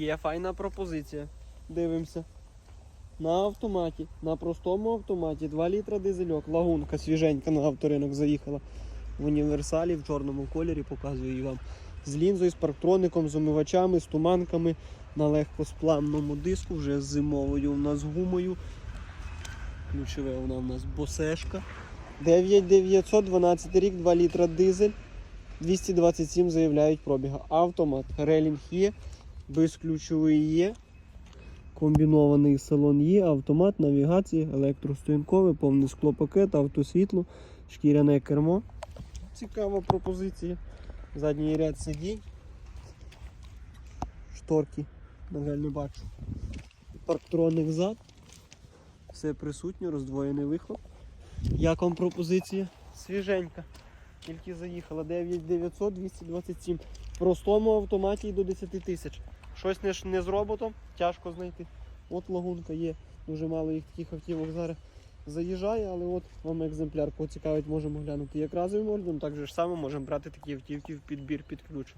Є файна пропозиція. Дивимося. На автоматі, на простому автоматі 2 літра дизельок, лагунка свіженька на авторинок заїхала. В універсалі в чорному кольорі показую її вам. З лінзою, з парктроником, з омивачами, з туманками на легкосплавному диску, вже з зимовою у нас гумою. Ключове вона у нас босешка. 9912 рік, 2 літра дизель. 227 заявляють пробіга. Автомат, релінг є, безключовий є. Комбінований салон є, автомат, навігація, електростоянкове, повне склопакет, автосвітло, шкіряне кермо. Цікава пропозиція. Задній ряд сидінь. Шторки, на жаль, не бачу. Парктроник зад. Все присутнє, роздвоєний вихлоп. Як вам пропозиція? Свіженька. Тільки заїхала 9900 227. В простому автоматі і до 10 тисяч. Щось не, не з роботом, тяжко знайти. От лагунка є. Дуже мало їх таких автівок зараз заїжджає, але от вам екземпляр поцікавить, можемо глянути як разовим ордером, так же ж само можемо брати такі автівки в підбір під ключ.